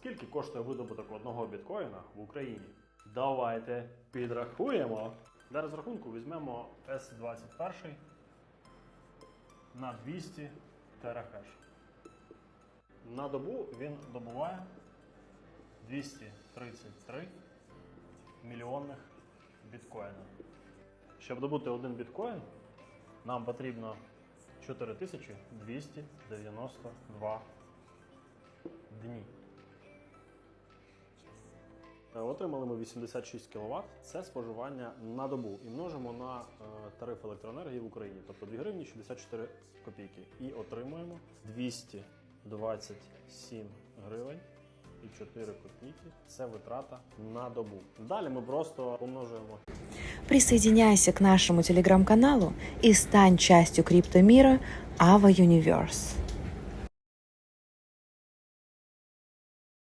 Скільки коштує видобуток одного біткоїна в Україні? Давайте підрахуємо. Для розрахунку візьмемо S21 на 200 терахеш. На добу він добуває 233 мільйонних біткоїнів. Щоб добути один біткоін, нам потрібно 4292 дні. Е, Отримали ми 86 кВт. Це споживання на добу. І множимо на е, тариф електроенергії в Україні, тобто 2 гривні 64 копійки. І отримуємо 227 гривень і 4 копійки. Це витрата на добу. Далі ми просто помножуємо Присоединяйся к нашему телеграм-каналу и стань частью криптомира Ava Universe.